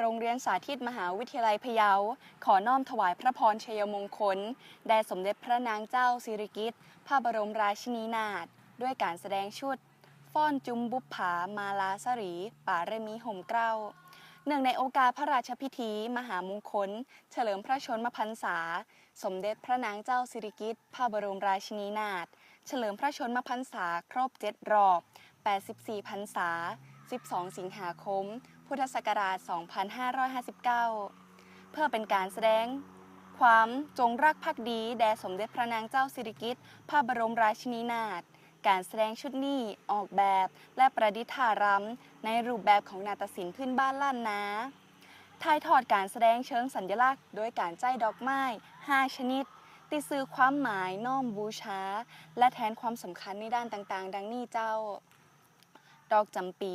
โรงเรียนสาธิตมหาวิทยาลัยพะเยา ขอน้อมถวายพระพรชัยมงคล แด่สมเด็จพระนางเจ้าสิริกิติ์พระบรมราชินีนาถด้วยการแสดงชุด ฟ้อนจุมบุปผามาลาสรีป่ารมีห่มเกล้าเนื่องในโอกาสพระราชพิธี มหามงคล เฉลิมพระชนมพรรษา สมเด็จพระนางเจ้าสิริกิติ์พระบรมราชินีนาถเฉลิมพระชนมพรรษาครบเจ็ดรอบ 84พรรษา 12 สิงหาคม พุทธศักราช 2559 เพื่อเป็นการแสดง ความจงรักภักดีแด่สมเด็จพระนางเจ้าสิริกิติ์พระบรมราชินีนาถการแสดงชุดนี้ออกแบบและประดิษฐารำในรูปแบบของนาฏศิลป์พื้นบ้านล้านนาถ่ายทอดการแสดงเชิงสัญลักษณ์ โดยการใจดอกไม้ 5 ชนิด ติดสื่อความหมายน้อมบูชา และแทนความสำคัญในด้านต่างๆ ดังนี้เจ้า ดอกจำปี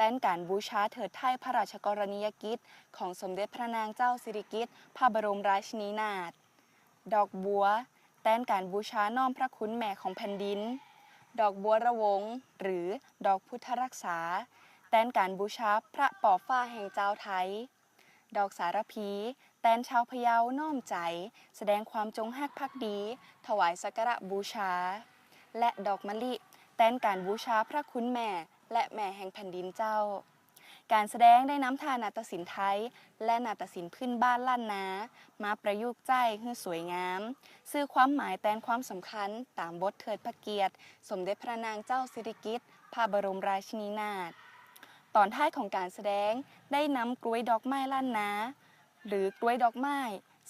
แต้นการบูชาเถิดไทยพระราชกรณียกิจ ของสมเด็จพระนางเจ้าสิริกิติ์พระบรมราชินีนาถ ดอกบัว แต้นการบูชาน้อมพระคุณแม่ของแผ่นดิน ดอกบัวระวง หรือดอกพุทธรักษา แต้นการบูชาพระปอฟ้าแห่งเจ้าไทย ดอกสารพี แตนชาวพะเยาน้อมใจ แสดงความจงฮักภักดี ถวายสักการะบูชา และดอกมะลิ แตนการบูชาพระคุณแม่ และแม่แห่งแผ่นดินเจ้า การแสดงได้น้ำทานาฏศิลป์ไทย และนาฏศิลป์พื้นบ้านล้านนา มาประยุกต์ใจให้สวยงามสื่อความหมายแตนความสำคัญตามบทเทิดพระเกียรติ สมเด็จพระนางเจ้าสิริกิติ์พระบรมราชินีนาถตอนท้ายของการแสดงได้นำกล้วยดอกไม้ล้านนา หรือกล้วยดอกไม้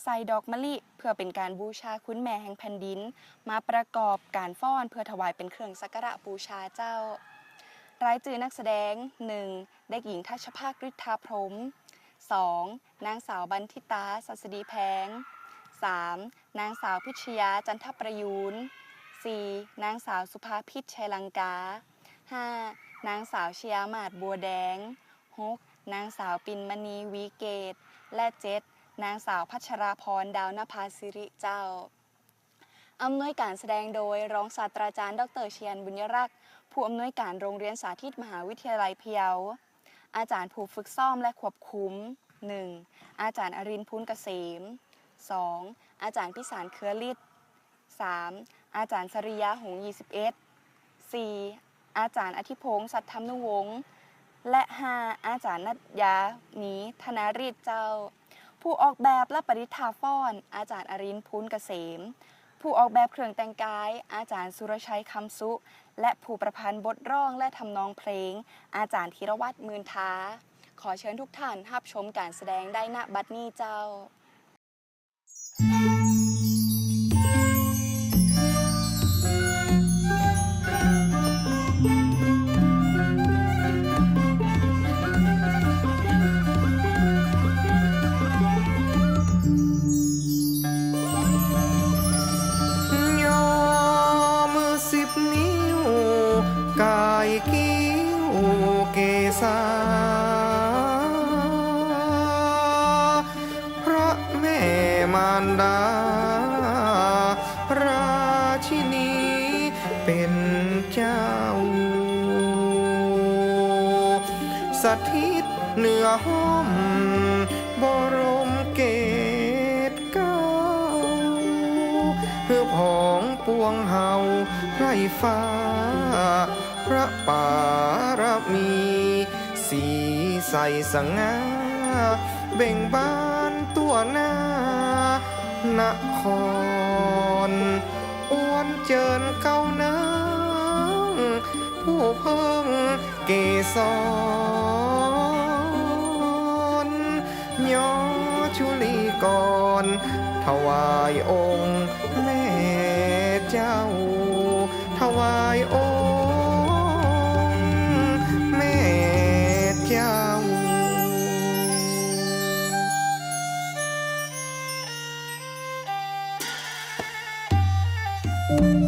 ใส่ดอกมะลิเพื่อเป็นการบูชาคุณแม่แห่งแผ่นดิน มาประกอบการฟ้อนเพื่อถวายเป็นเครื่องสักการะบูชาเจ้า รายจื่อนักแสดง 1. เด็กหญิงทัชภาคฤทธาพรม 2. นางสาวบันทิตาสัสดีแพง 3. นางสาวพิชยาจันทประยูน 4. นางสาวสุภาพิชชัยลังกา 5. นางสาวชยามาศบัวแดง 6. นางสาวปินมณีวีเกต และ 7. นางสาวพัชราพรดาวนภาสิริเจ้าอำนวยการแสดงโดยรองศาสตราจารย์ ดรเชียนบุญยรักษ์ ผู้อำนวยการโรงเรียนสาธิตมหาวิทยาลัยพะเยา อาจารย์ผู้ฝึกซ่อมและควบคุม 1. อาจารย์อรินพูนเกษม 2. อาจารย์พิสารเครือฤทธิ์ 3. อาจารย์สริยาหงส์21 4. อาจารย์อธิพงศ์สัทธรรมนุวงศ์ และ 5. อาจารย์นัทยาหนีธนารีดเจ้า ผู้ออกแบบและประดิษฐาฟ้อน อาจารย์อรินพูนเกษม ผู้ออกแบบเครื่องแต่งกาย อาจารย์สุรชัยคำสุ และผู้ประพันธ์บทร้องและทำนองเพลง อาจารย์ธีรวัตรมืนท้า ขอเชิญทุกท่านรับชมการแสดงได้ณบัดนี้เจ้า กายกิ้วเกษาพระแม่มารดา ราชินีเป็นเจ้า สถิตเหนือห้อมบรมเกตเก้าเพื่อผองปวงเฮาไรฟ้า พระปารมี สีใสสง่าเบ่งบานตัวหน้านครอ้วนเจินเก้านางผู้เพิ่งเกสรย้อชุลีก่อนถวายองค์แม่เจ้า ถวายอง น้